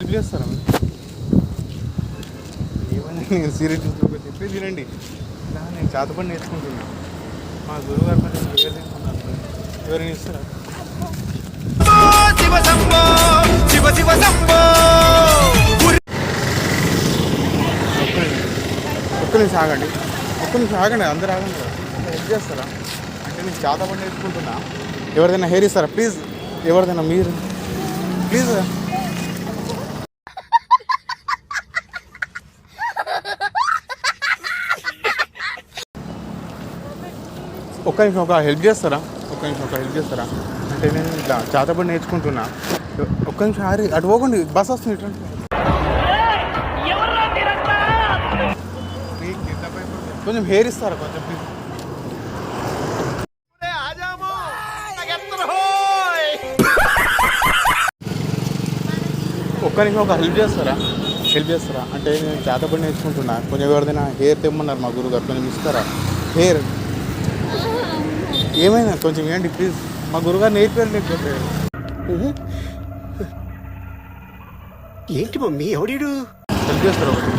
చేస్తారా ఏమన్నా నేను సీరియస్ చెప్పేది వినండి ఇలా నేను చేతపడి నేర్చుకుంటున్నా. మా గురువు గారు చేసుకున్నారు ఎవరైనా ఇస్తారా? శివ శంభో శివ శివ శంభో. ఒక్క నిమిషం. ఒక్క నిమిషం ఆగండి. ఒక్క నిమిషం ఆగండి అందరు ఆగండి. హెల్ప్ చేస్తారా? అంటే నేను చేతపడి నేర్చుకుంటున్నా. ఎవరిదైనా హెయిర్ ఇస్తారా? ప్లీజ్ ఎవరిదైనా మీరు. ప్లీజ్ ఒక్క నిమిషం ఒక హెల్ప్ చేస్తారా? ఒక్క నిమిషం ఒక హెల్ప్ చేస్తారా? అంటే నేను ఇట్లా చేతపడి నేర్చుకుంటున్నా. ఒక్క నిమిషం ఆరి అటు పోకండి. బస్ వస్తుంది ఇట్లా? కొంచెం హెయిర్ ఇస్తారా కొంచెం ప్లీజ్ నిమిషం ఒక హెల్ప్ చేస్తారా? హెల్ప్ చేస్తారా? అంటే నేను చేతపడి నేర్చుకుంటున్నా. కొంచెం ఎవరిదైనా హెయిర్ తెమ్మన్నారు మా గురువు గారు. కొంచెం ఇస్తారా? హెయిర్ ఏమైనా కొంచెం ఇవ్వండి ప్లీజ్ మా గురుగారు నేర్పారు లేకపోతే ఏంటి మమ్మీ? ఎవడీడు? హెల్ప్ చేస్తారు ఒకటి?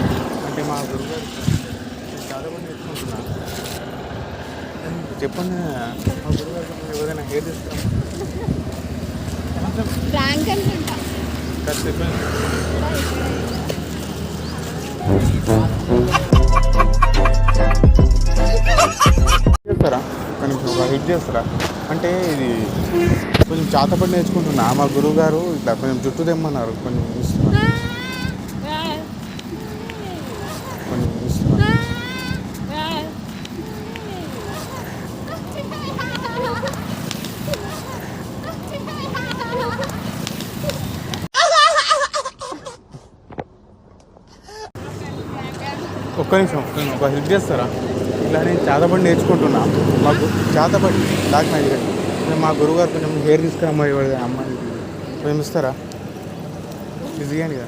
అంటే మా గురుగారు చేతపడి నేర్చుకుంటున్నా. చెప్పండి. మా గురుగారు ఎవరైనా హెయిర్ తెస్తారా? ప్రాంక్ చేస్తారా? కొంచెం నిమిషం ఒక చేస్తారా? అంటే ఇది కొంచెం చేతపడి నేర్చుకుంటున్నా. మా గురువు గారు ఇట్లా కొంచెం జుట్టు తెమ్మన్నారు. కొంచెం ఇస్తున్నా కొంచెం ఇస్తున్నా ఒక్క నిమిషం. ఒక హెల్ప్ చేస్తారా? ఇలా నేను చేతపడి నేర్చుకుంటున్నా. మాకు చేతపడి దాకా. నేను మా గురువు గారు కొంచెం హెయిర్ ఇవ్వడు అమ్మాయి కొంచెం ఇస్తారా? ఇవ్వండి కదా.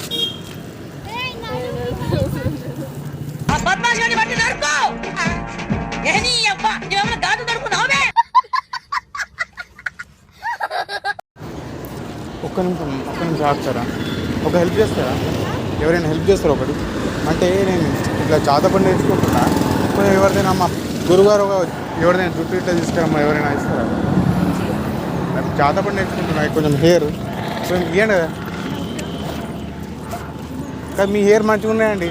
ఒక్క నిమిషం ఒక్క నిమిషం ఆపుతారా? ఒక హెల్ప్ చేస్తారా? ఎవరైనా హెల్ప్ చేస్తారా ఒకటి? అంటే నేను ఇట్లా జాతపడి నేర్చుకుంటున్నా. కొంచెం ఎవరిదైనా మా గురుగారు ఒక ఎవరిదైనా జుట్టు ఇట్లా తీసుకురమ్మా ఎవరైనా ఇస్తారా? నాకు నేర్చుకుంటున్నా కొంచెం హెయిర్. కొంచెం ఇవ్వండి కదా. కానీ మీ హెయిర్ మంచిగా ఉన్నాయండి